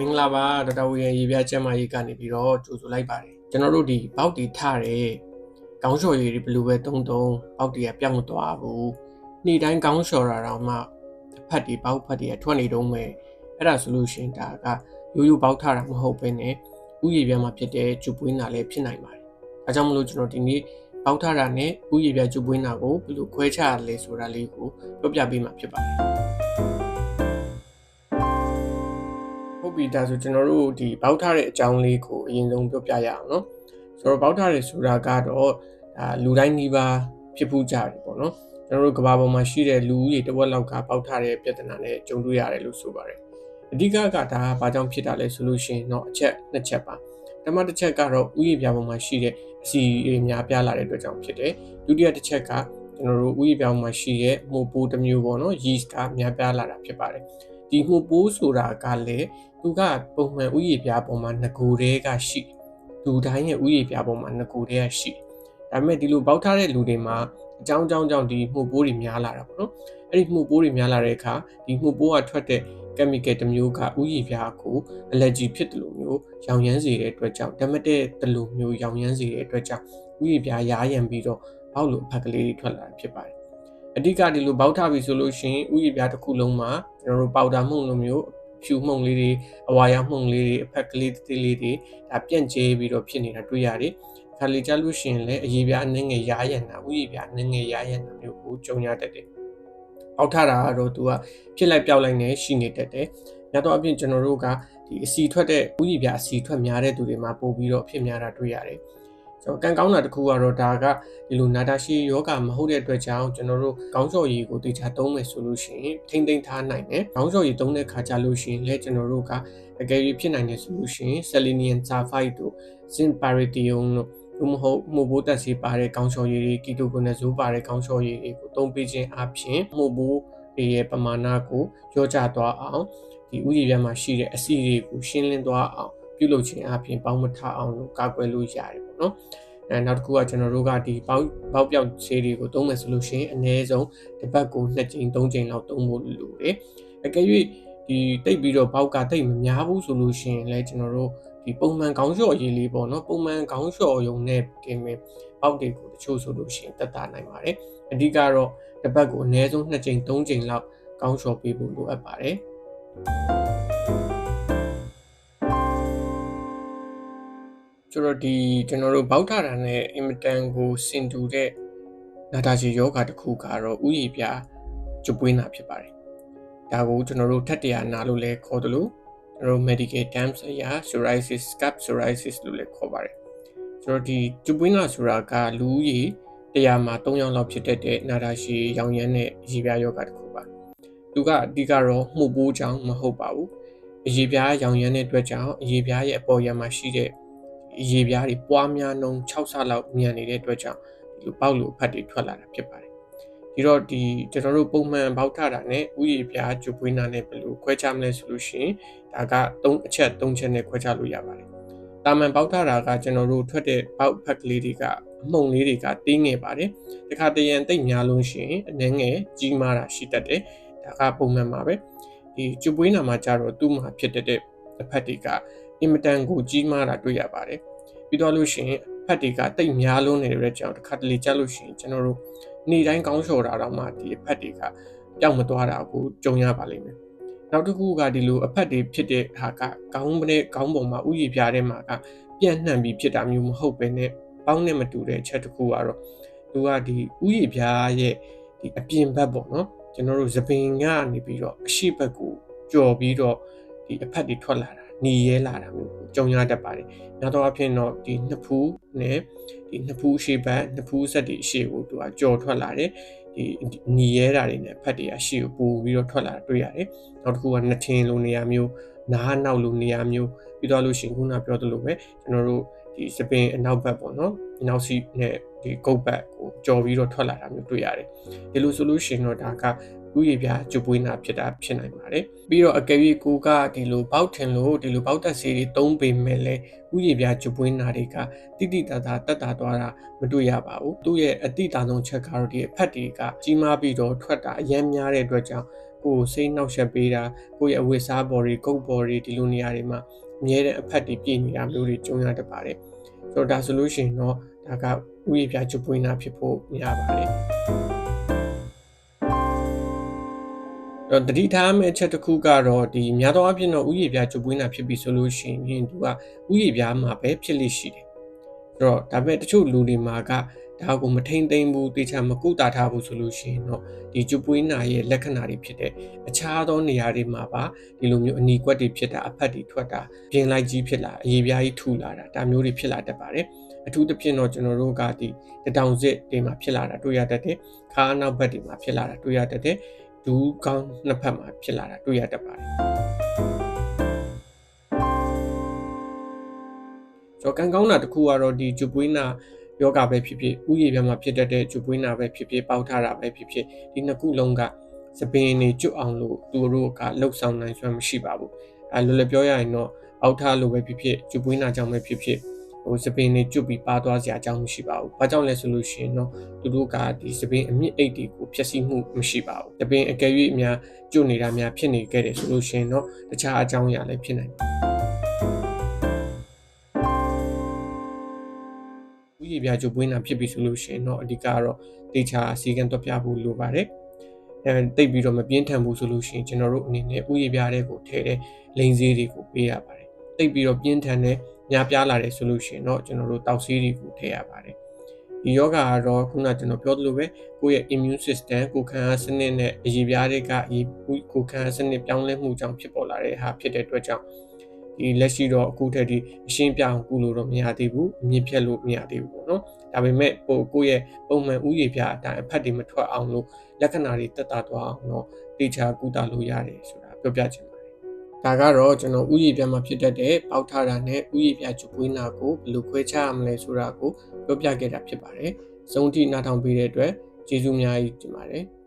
မင်္ဂလာပါဒေါက်တာဝီရန်ရေပြကျမ်းမာရေးကနေပြီးတော့ကြိုဆိုလိုက်ပါတယ်ကျွန်တော်တို့ဒီဘောက်တီထတဲ့ကောင်းလျှော်ရည်တွေဘယ်လိုပဲတုံးတုံးဘောက်တီကပြောင်းမသွားဘူးနေ့တိုင်းကောင်းလျှော်တာတော့မှအဖက်တီဘောက်ဖက်တီကထွက်နေတော့မယ်အဲ့ဒါဆိုလို့ရှိရင်ဒါကရိုးရိုးဘောက်ထတာမဟုတ်ဘဲနဲ့ဥယျာဉ်ပြမှာဖြစ်တဲ့ကျူပွေးနာလည်းဖြစ်နိုင်ပါတယ်အဲကြောင့်မလို့ကျွန်တော်ဒီနေ့ပေါက်ထတာနဲ့ဥယျာဉ်ပြကျူပွေးနာကိုဘယ်လိုခွဲခြားရလဲဆိုတာလေးကိုပြောပြပေးမှာဖြစ်ပါတယ် ဟုတ်ပြီဒါဆိုကျွန်တော်တို့ဒီပေါက်ထတဲ့အကြောင်းလေးကိုအရင်ဆုံးပြောပြရအောင်เนาะဆိုတော့ပေါက်ထရဲဆိုတာကတော့ဒါလူတိုင်းကြီးပါဖြစ်ဖို့ကြတယ်ပေါ့နော်ကျွန်တော်တို့ကဘာပေါ်မှာရှိတဲ့လူဦးရေတစ်ဝက်လောက်ကပေါက်ထတဲ့ပြဿနာနဲ့ကြုံတွေ့ရတယ်လို့ဆိုပါတယ်အဓိကကဒါဘာကြောင့်ဖြစ်တာလဲဆိုလို့ရှိရင်တော့အချက်နှစ်ချက်ပါပထမတစ်ချက်ကတော့ဥယျာဉ်ပြပေါ်မှာရှိတဲ့အစီတွေများပြားလာတဲ့အတွက်ကြောင့်ဖြစ်တယ်ဒုတိယတစ်ချက်ကကျွန်တော်တို့ဥယျာဉ်ပြပေါ်မှာရှိတဲ့မှုပိုးတစ်မျိုးပေါ့နော် yeast ကများပြားလာတာဖြစ်ပါတယ်ဒီမှုပိုးဆိုတာကလည်း သူကပုံမှန်ဥယျာဉ်ပြပေါ်မှာငကိုတဲကရှိလူတိုင်းရဲ့ဥယျာဉ်ပြပေါ်မှာငကိုတဲကရှိဒါပေမဲ့ဒီလိုပေါက်ထားတဲ့လူတွေမှာအကြောင်းကြောင်းကြောင့်ဒီမှုပိုးတွေများလာတာပေါ့နော်အဲ့ဒီမှုပိုးတွေများလာတဲ့အခါဒီမှုပိုးကထွက်တဲ့ chemical တစ်မျိုးကဥယျာဉ်ပြားကို allergy ဖြစ်တယ်လို့မျိုးရောင်ရမ်းစေတဲ့အတွက်ကြောင့်ဓမ္မတဲ့တလူမျိုးရောင်ရမ်းစေတဲ့အတွက်ကြောင့်ဥယျာဉ်ပြားရားရံပြီးတော့ဘောက်လိုအဖက်ကလေးတွေထွက်လာတာဖြစ်ပါတယ်အဓိကဒီလိုဘောက်ထားပြီဆိုလို့ရှိရင်ဥယျာဉ်ပြားတစ်ခုလုံးမှာကျွန်တော်တို့ပေါတာမှုန့်လိုမျိုး ဖြူမှုန့်လေးတွေအဝါရောင်မှုန့်လေးတွေအဖက်ကလေးတေးလေးတွေဒါပြန့်ကျဲပြီးတော့ဖြစ်နေတာတွေ့ရတယ်ခါလီကြလို့ရှိရင်လည်းအရေးပြားအနှင်းငယ်ရားရံတာဥယျာဉ်ပြားအနှင်းငယ်ရားရံတာမျိုးကိုကြုံရတတ်တယ်အောက်ထတာကတော့သူကဖြစ်လိုက်ပြောက်လိုက်နေရှိနေတတ်တယ်။များသောအားဖြင့်ကျွန်တော်တို့ကဒီအစီထွက်တဲ့ဥယျာဉ်ပြအစီထွက်များတဲ့သူတွေမှာပို့ပြီးတော့ဖြစ်များတာတွေ့ရတယ်။ ဆိုတော့ကံကောင်းတာတစ်ခုကတော့ဒါကဒီလိုနာတာရှိယောဂမဟုတ်တဲ့အတွက်ကြောင့်ကျွန်တော်တို့ကောင်းစော်ရည်ကိုတေချာသုံးမယ်ဆိုလို့ရှိရင်ထိမ့်သိမ့်ထားနိုင်တယ်။ကောင်းစော်ရည်သုံးတဲ့ခါကြလို့ရှိရင်လည်းကျွန်တော်တို့ကအကယ်၍ဖြစ်နိုင်တယ်ဆိုလို့ရှိရင် selenium sulfide တို့ zinc parathion တို့ဘမဟုတ်မှုဘိုးတက်စီပါတဲ့ကောင်းချော်ရည်တွေကီတိုကိုနဇိုးပါတဲ့ကောင်းချော်ရည်တွေကိုသုံးပေးခြင်းအပြင်မှုဘိုးတွေရဲ့ပမာဏကိုရောကျသွားအောင်ဒီဥယျာဉ်ပြမှာရှိတဲ့အဆီတွေကိုရှင်းလင်းသွားအောင် ပြုလုပ်ခြင်းအပြင်ပေါင်းမထအောင်လို့ကာကွယ်လို့ရတယ်ပေါ့နော်အဲနောက်တစ်ခုကကျွန်တော်တို့ကဒီပေါက်ပေါက်ပြောက်ဆေးတွေကိုသုံးမယ်ဆိုလို့ရှိရင်အနည်းဆုံးတစ်ပတ်ကို2ကြိမ်3ကြိမ်လောက်သုံးဖို့လိုတယ်အကယ်၍ဒီတိတ်ပြီးတော့ပေါက်ကတိတ်မများဘူးဆိုလို့ရှိရင်လည်းကျွန်တော်တို့ဒီပုံမှန်ခေါင်းလျှော့ရေးလေးပေါ့နော်ပုံမှန်ခေါင်းလျှော့ရုံနဲ့กินမယ်ပေါက်တွေကိုတချို့ဆိုလို့ရှိရင်တက်တာနိုင်ပါတယ်အဓိကတော့တစ်ပတ်ကိုအနည်းဆုံး2ကြိမ်3ကြိမ်လောက်ခေါင်းလျှော့ပေးဖို့လိုအပ်ပါတယ် ကျွန်တော်ဒီကျွန်တော်တို့ဘောက်ထတာနဲ့အင်မတန်ကိုစင်တူတဲ့နာတာချီယောဂတစ်ခုကတော့ဥယျာဉ်ပြကျွပွေးနာဖြစ်ပါတယ်ဒါကိုကျွန်တော်တို့ထက်တရာနာလို့လည်းခေါ်တယ်လို့ကျွန်တော် medical terms အရ psoriasis scalp psoriasis လို့လည်းခေါ်ပါတယ်ကျွန်တော်ဒီကျွပွေးနာဆိုတာကလူဦးရေတရားမှာ3ယောက်လောက်ဖြစ်တတ်တဲ့နာတာရှည်ရောင်ရမ်းတဲ့ရေပြားယောဂတစ်ခုပါသူကအဓိကတော့မှုပိုးကြောင့်မဟုတ်ပါဘူးအရေပြားရောင်ရမ်းတဲ့အတွက်ကြောင့်အရေပြားရဲ့အပေါ်ရံမှာရှိတဲ့အ ရေပြားတွေပွားများနှုန်း6ဆလောက်မြန်နေတဲ့အတွက်ကြောင့်ဒီလိုပေါက်လို့အဖတ်တွေထွက်လာတာဖြစ်ပါတယ်ဒီတော့ဒီကျွန်တော်တို့ပုံမှန်ပေါက်ထတာနဲ့ဥယျာဉ်ပြားကျူပွေးနာနဲ့ဘယ်လိုခွဲခြားမလဲဆိုလို့ရှိရင်ဒါက3အချက်3ချက်နဲ့ခွဲခြားလို့ရပါတယ်။တာမန်ပေါက်ထတာကကျွန်တော်တို့ထွက်တဲ့ပေါက်ဖက်ကလေးတွေကအမှုန်လေးတွေကတင်းငယ်ပါတယ်။တခါတရံတိတ်များလို့ရှိရင်အနှဲငယ်ကြီးမားတာရှိတတ်တယ်။ဒါကပုံမှန်ပါပဲ။ဒီကျူပွေးနာမှာကြတော့သူ့မှာဖြစ်တဲ့အဖက်တွေက အင်မတန်ကိုကြီးမားတာတွေ့ရပါတယ်။ပြီးတော့လို့ရှိရင်ဖက်တွေကတိတ်များလုံးနေတဲ့ကြောင့်တခါတလေကြလို့ရှိရင်ကျွန်တော်တို့နေ့တိုင်းကောင်းလျှော်တာတော့မှဒီအဖက်တွေကပျောက်မသွားတာကိုကြုံရပါလိမ့်မယ်။နောက်တစ်ခုကဒီလိုအဖက်တွေဖြစ်တဲ့ဟာကခေါင်းနဲ့ခေါင်းပေါ်မှာဥယျာဉ်ပြားထဲမှာကပြန့်နှံ့ပြီးဖြစ်တာမျိုးမဟုတ်ပဲနဲ့ပေါင်းနဲ့မတူတဲ့ချက်တစ်ခုကတော့သူကဒီဥယျာဉ်ပြားရဲ့ဒီအပြင်ဘက်ပေါ့နော်ကျွန်တော်တို့သပင်ကနေပြီးတော့အရှိဘက်ကိုကြော်ပြီးတော့ဒီအဖက်တွေထွက်လာတာ หนีရဲလာတာမျိုးကိုကြုံရတတ်ပါတယ်။နောက်တော့အဖြစ်တော့ဒီနှစ်ဖူးနဲ့ဒီနှစ်ဖူးရှေ့ဘက်နှစ်ဖူးဆက်တွေရှေ့ကိုသူကကြော်ထွက်လာတယ်။ဒီหนีရဲတာတွေနဲ့ဖက်တွေအရှေ့ကိုပို့ပြီးတော့ထွက်လာတာတွေ့ရတယ်။နောက်တစ်ခုကနှစ်ထင်းလိုနေရာမျိုးနားနောက်လိုနေရာမျိုးပြီးတော့လို့ရှိရင်ခုနပြောသလိုပဲကျွန်တော်တို့ဒီစပင်အနောက်ဘက်ပေါ့နော်။နောက်စီနဲ့ဒီကုတ်ဘက်ကိုကြော်ပြီးတော့ထွက်လာတာမျိုးတွေ့ရတယ်။ဒီလိုဆိုလို့ရှိရင်တော့ဒါက ဥယျာဉ်ပြကျုပ်ပွေးနာဖြစ်တာဖြစ်နိုင်ပါတယ်ပြီးတော့အကယ်၍ကိုကဒီလိုပေါက်ထင်လို့ဒီလိုပေါက်တက်စီတွေသုံးပေမဲ့လည်းဥယျာဉ်ပြကျုပ်ပွေးနာတွေကတိတိတသာတက်တာသွားတာမတွေ့ရပါဘူးသူ့ရဲ့အတိတာဆုံးချက်ကတော့ဒီအဖက်တွေကကြီးမားပြီးတော့ထွက်တာအယမ်းများတဲ့အတွက်ကြောင့်ကိုယ်စိတ်နှောက်ယှက်ပေးတာကိုယ့်ရဲ့အဝတ်စားပေါ်တွေကုတ်ပေါ်တွေဒီလိုနေရာတွေမှာအမြဲတမ်းအဖက်တွေပြည့်နေတာမျိုးတွေကြုံရတတ်ပါတယ်ဆိုတော့ဒါဆိုလို့ရှိရင်တော့ဒါကဥယျာဉ်ပြချပွေးနာဖြစ်ဖို့များပါတယ် တော့တတိထားမယ့်အချက်တစ်ခုကတော့ဒီများသောအားဖြင့်တော့ဥယျာဉ်ပြချပွေးနာဖြစ်ပြီဆိုလို့ရှိရင်သူကဥယျာဉ်ပြမှာပဲဖြစ်လိမ့်ရှိတယ်ဆိုတော့ဒါပေမဲ့တချို့လူတွေမှာကဒါကိုမထိန်သိမ်းဘူးတေချာမကုတာထားဘူးဆိုလို့ရှိရင်တော့ဒီကျပွေးနာရဲ့လက္ခဏာတွေဖြစ်တဲ့အခြားသောနေရာတွေမှာပါဒီလိုမျိုးအနီကွက်တွေဖြစ်တာအဖက်တွေထွက်တာပြင်လိုက်ကြီးဖြစ်လာအရေးပြားကြီးထူလာတာဒါမျိုးတွေဖြစ်လာတတ်ပါတယ်အထူးသဖြင့်တော့ကျွန်တော်တို့ကဒီတတောင်စစ်တွေမှာဖြစ်လာတာတွေ့ရတတ်တယ်ခါးအနောက်ဘက်တွေမှာဖြစ်လာတာတွေ့ရတတ်တယ် ဒူးကောင်းနှစ်ဖက်မှာဖြစ်လာတာတွေ့ရတတ်ပါတယ်ကျော်ကန်ကောင်းတာတစ်ခုကတော့ဒီဂျူပွေးနာယောဂပဲဖြစ်ဖြစ်ဥယျာဉ်ပြမှာဖြစ်တတ်တဲ့ဂျူပွေးနာပဲဖြစ်ဖြစ်ပေါက်ထားတာပဲဖြစ်ဖြစ်ဒီနှစ်ခုလုံးကစပင်းနေကျွတ်အောင်လို့သူတို့ကလှုပ်ဆောင်နိုင်စွမ်းမရှိပါဘူးအဲလောလောပြောရရင်တော့အောက်ထားလို့ပဲဖြစ်ဖြစ်ဂျူပွေးနာကြောင့်ပဲဖြစ်ဖြစ် ဟိုစပင်းနေကျွတ်ပြီးပါသွားစရာအကြောင်းမရှိပါဘူး။ဘာကြောင့်လဲဆိုလို့ရှိရင်တော့သူတို့ကဒီစပင်းအမြင့်အိတ်တွေကိုဖျက်ဆီးမှုမရှိပါဘူး။စပင်းအကယ်၍အများကျွတ်နေတာများဖြစ်နေခဲ့တယ်ဆိုလို့ရှိရင်တော့တခြားအကြောင်းအရာလည်းဖြစ်နိုင်ပါတယ်။ဥယျာဉ်ပြကျုပ်ပွင်းတာဖြစ်ပြီဆိုလို့ရှိရင်တော့အဓိကကတော့တေချာစီကံတော့ပြဖို့လိုပါတယ်။အဲတိတ်ပြီးတော့မပြင်းထန်ဘူးဆိုလို့ရှိရင်ကျွန်တော်တို့အနေနဲ့ဥယျာဉ်ပြတဲ့ကိုထည့်တဲ့လိန်ဆေးတွေကိုပေးရပါတယ်။တိတ်ပြီးတော့ပြင်းထန်တဲ့ များပြားလာတယ်ဆိုလို့ရှိရင်တော့ကျွန်တော်တို့တောက်ဆေးတွေကိုထည့်ရပါတယ်ဒီယောဂါကတော့ခုနကကျွန်တော်ပြောသလိုပဲကိုယ့်ရဲ့ immune system ကိုယ်ခံအားစနစ်နဲ့အရေးပြားတွေကအရေးကိုယ်ခံအားစနစ်ပြောင်းလဲမှုကြောင့်ဖြစ်ပေါ်လာတဲ့ဟာဖြစ်တဲ့အတွက်ကြောင့်ဒီလက်ရှိတော့အခုထက်ဒီအရှင်းပြအောင်ကုလို့တော့မရသေးဘူးအမြင့်ဖြတ်လို့မရသေးဘူးပေါ့နော်ဒါပေမဲ့ဟိုကိုယ့်ရဲ့ပုံမှန်ဥယျာဉ်ပြအတိုင်းအဖက်တွေမထွက်အောင်လို့လက္ခဏာတွေတက်တာသွားအောင်တော့တေချာကုသလို့ရတယ်ဆိုတာပြောပြချင်ပါတယ် ဒါကတော့ကျွန်တော်ဥယျာဉ်ပြမှာဖြစ်တတ်တဲ့ပေါက်ထတာနဲ့ဥယျာဉ်ပြချပွေးနာကိုဘယ်လိုခွဲခြားရမလဲဆိုတာကိုပြောပြခဲ့တာဖြစ်ပါတယ်။စုံတိနားထောင်ပေးတဲ့အတွက်ကျေးဇူးအများကြီးတင်ပါတယ်။